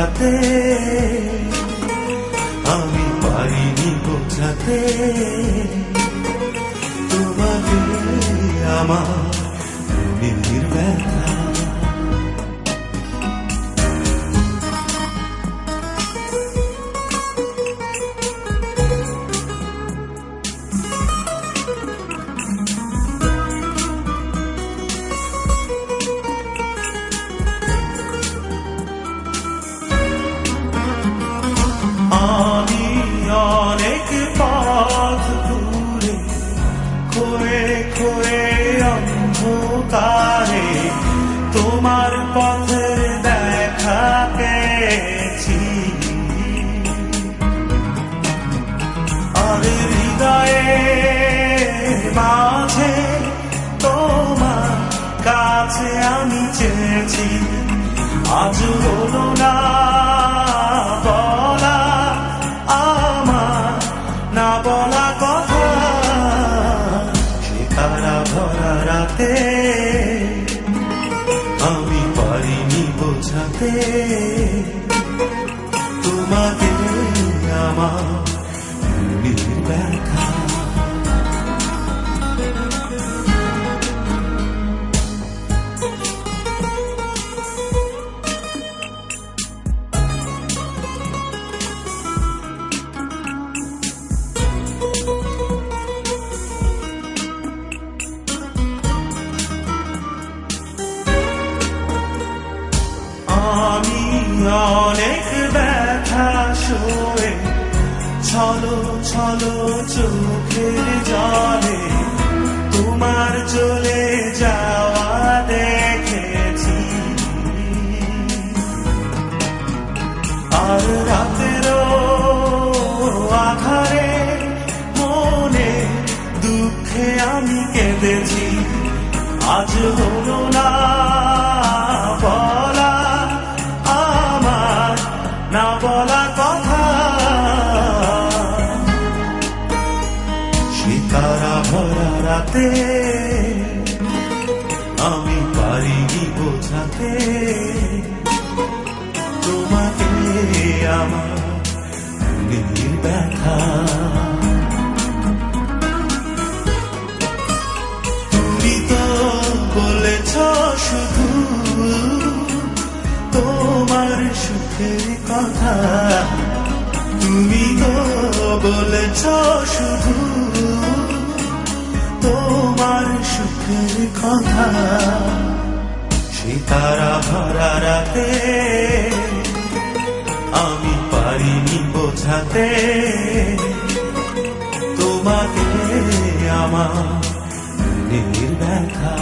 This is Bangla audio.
ভরাতে আমি পারিনি বোঝাতে। তোমাকে আমার অন্ধকারে তোমার পথের দেখা পেয়েছি। আর হৃদয়ে মাঝে তোমার কাছে আমি চেয়েছি। আজ হলো না ভরা আমি পারিনি বোঝাতে। তোমাকে আমার ব্যাখ্যা অনেক ব্যথা সয়ে ছলো ছলো চোখের জলে। তোমার চলে যাওয়া দেখেছি। আর রাতেরও আধারে মনে দুঃখে আমি কেঁদেছি। আজ হলো না না বলা কথা। সীতারা ভরা রাতে আমি পারিনি বোঝাতে। তোমাকে আমার ব্যথা। বলেছ শুধু তোমার সুখের কথা। সীতারা ভরা রাতে আমি পারিনি বোঝাতে। তোমাকে আমার মনের ব্যথা।